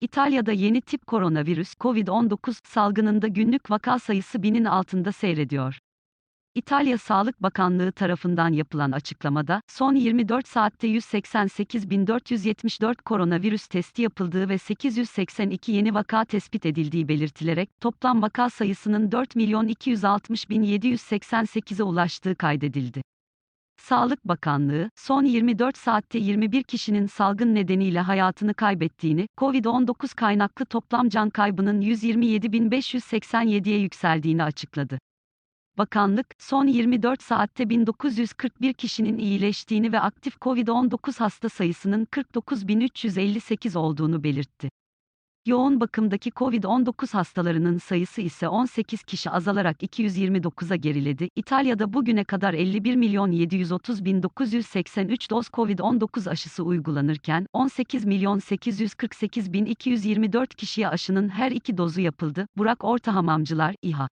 İtalya'da yeni tip koronavirüs COVID-19 salgınında günlük vaka sayısı binin altında seyrediyor. İtalya Sağlık Bakanlığı tarafından yapılan açıklamada, son 24 saatte 188.474 koronavirüs testi yapıldığı ve 882 yeni vaka tespit edildiği belirtilerek, toplam vaka sayısının 4.260.788'e ulaştığı kaydedildi. Sağlık Bakanlığı, son 24 saatte 21 kişinin salgın nedeniyle hayatını kaybettiğini, COVID-19 kaynaklı toplam can kaybının 127.587'ye yükseldiğini açıkladı. Bakanlık, son 24 saatte 1941 kişinin iyileştiğini ve aktif COVID-19 hasta sayısının 49.358 olduğunu belirtti. Yoğun bakımdaki COVID-19 hastalarının sayısı ise 18 kişi azalarak 229'a geriledi. İtalya'da bugüne kadar 51 milyon 730 bin 983 doz COVID-19 aşısı uygulanırken, 18 milyon 848 bin 224 kişiye aşının her iki dozu yapıldı. Burak Ortahamamcılar, İHA